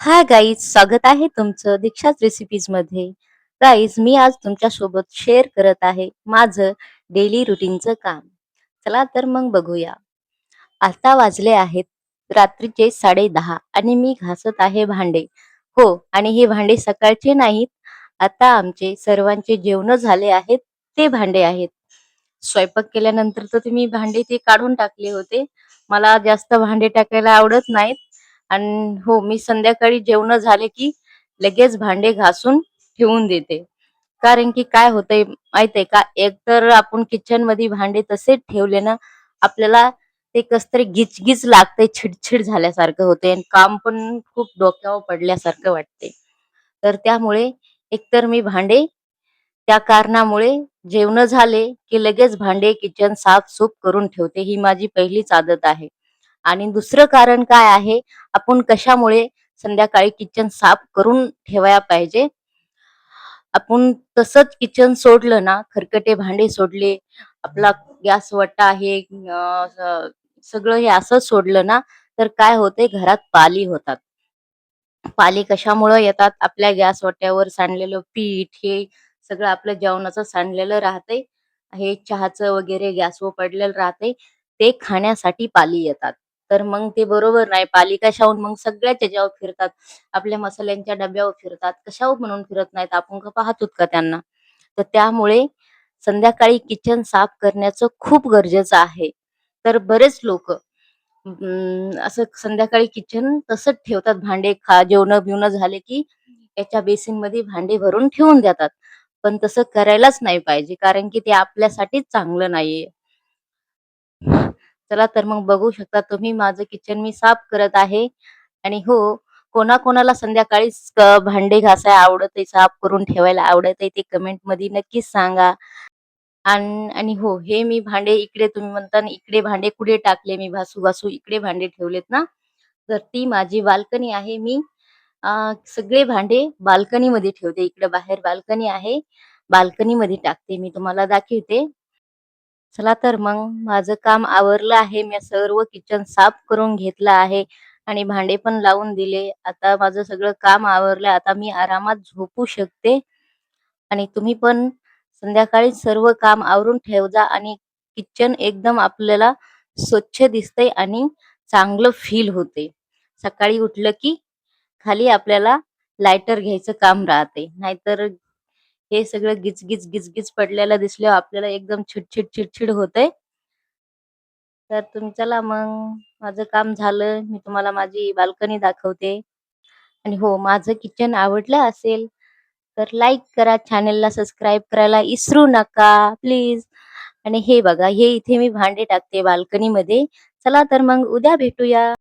Hi guys स्वागत आहे तुमचं दीक्षाच रेसिपीजमध्ये. गाईज मी आज तुमच्यासोबत शेअर करत आहे माझं डेली रुटीनचं काम. चला तर मग बघूया. आता वाजले आहेत रात्रीचे साडे दहा आणि मी घासत आहे भांडे. हो आणि हे भांडे सकाळचे नाहीत. आता आमचे सर्वांचे जेवण झाले आहेत ते भांडे आहेत. स्वयंपाक केल्यानंतर तर तुम्ही भांडे ते काढून टाकले होते. मला जास्त भांडे टाकायला आवडत नाहीत. आणि हो मी संध्याकाळी जेवण झाले की लगेच भांडे घासून ठेवून देते. कारण की काय होतंय माहितीये का? एकतर आपण किचनमध्ये भांडे तसेच ठेवले ना आपल्याला ते कस तरी गिचगिच लागते छिडछिड झाल्यासारखं होते आणि काम पण खूप डोक्यावर पडल्यासारखं वाटते तर त्यामुळे एकतर मी भांडे त्या कारणामुळे जेवण झाले की लगेच भांडे किचन साफसूफ करून ठेवते. ही माझी पहिलीच आदत आहे. आणि दुसरं कारण काय आहे? आपण कशामुळे संध्याकाळी किचन साफ करून ठेवायला पाहिजे? आपण तसंच किचन सोडलं ना खरकटे भांडे सोडले आपला गॅस वट्टा आहे सगळं हे असं सोडलं ना तर काय होते? घरात पाली होतात. पाली कशामुळं येतात? आपल्या गॅस वाट्यावर सांडलेलं पीठ हे सगळं आपलं जेवणाचं सांडलेलं राहते हे चहाचं वगैरे गॅसवर पडलेलं राहते ते खाण्यासाठी पाली येतात. तर मग ते बरोबर नाही. पालिका शाहून मग सगळ्या त्याच्यावर फिरतात. आपल्या मसाल्यांच्या डब्यावर फिरतात. कशावर म्हणून फिरत नाहीत? आपण का पाहतोत का त्यांना? तर त्यामुळे संध्याकाळी किचन साफ करण्याचं खूप गरजेचं आहे. तर बरेच लोक असं संध्याकाळी किचन तसंच ठेवतात भांडे खा जेवण बिवणं झाले की याच्या बेसिनमध्ये भांडे भरून ठेवून देतात. पण तसं करायलाच नाही पाहिजे कारण की ते आपल्यासाठीच चांगलं नाहीये. चला तर मग बघू शकता तुम्ही माझं किचन मी साफ करत आहे. आणि हो कोणाकोणाला संध्याकाळी भांडे घासायला आवडत आहे साफ करून ठेवायला आवडत आहे ते कमेंटमध्ये नक्कीच सांगा. आणि आणि हो हे मी भांडे इकडे तुम्ही म्हणता इकडे भांडे कुठे टाकले? मी भासू घासू इकडे भांडे ठेवलेत ना. तर ती माझी बाल्कनी आहे. मी अ, सगळे भांडे बाल्कनी मध्ये ठेवते. इकडे बाहेर बाल्कनी आहे. बाल्कनी मध्ये टाकते. मी तुम्हाला दाखवते. चला तर मग माझं काम आवरलं आहे. मी सर्व किचन साफ करून घेतलं आहे आणि भांडे पण लावून दिले. आता माझं सगळं काम आवरलं. आता मी आरामात झोपू शकते. आणि तुम्ही पण संध्याकाळी सर्व काम आवरून ठेवजा आणि किचन एकदम आपल्याला स्वच्छ दिसतंय आणि चांगलं फील होते. सकाळी उठलं की खाली आपल्याला लायटर घ्यायचं काम राहते. नाहीतर हे सगळं गिचगिच गिचगिच पडलेलं दिसल्यावर आपल्याला एकदम चिडचिड चिडचिड होतंय. तर तुम्ही चला मग माझं काम झालं. मी तुम्हाला माझी बाल्कनी दाखवते. आणि हो माझं किचन आवडलं असेल तर लाईक करा. चॅनेलला सबस्क्राईब करायला विसरू नका प्लीज आणि हे बघा हे इथे मी भांडे टाकते बाल्कनी मध्ये चला तर मग उद्या भेटूया.